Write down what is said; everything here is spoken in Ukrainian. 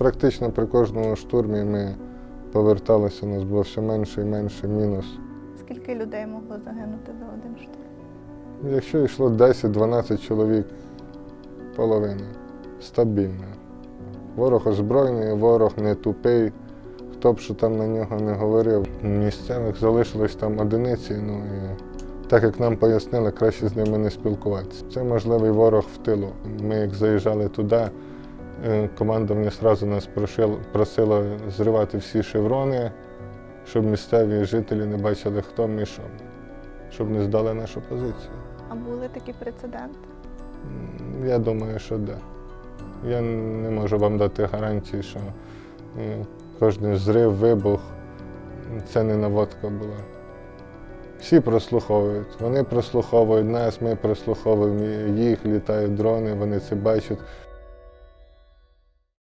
Практично при кожному штурмі ми поверталися, у нас було все менше і менше мінус. Скільки людей могло загинути за один штурм? Якщо йшло 10-12 чоловік, половина стабільно. Ворог озброєний, ворог не тупий. Хто б що там на нього не говорив. Місцевих залишилось там одиниці, ну і так як нам пояснили, краще з ними не спілкуватися. Це можливий ворог в тилу. Ми як заїжджали туди, командування одразу нас просило, зривати всі шеврони, щоб місцеві жителі не бачили, хто ми і що, щоб не здали нашу позицію. А були такі прецеденти? Я думаю, що так. Да. Я не можу вам дати гарантії, що е, кожен зрив, вибух це не наводка була. Всі прослуховують. Вони прослуховують нас, ми прослуховуємо їх, літають дрони, вони це бачать.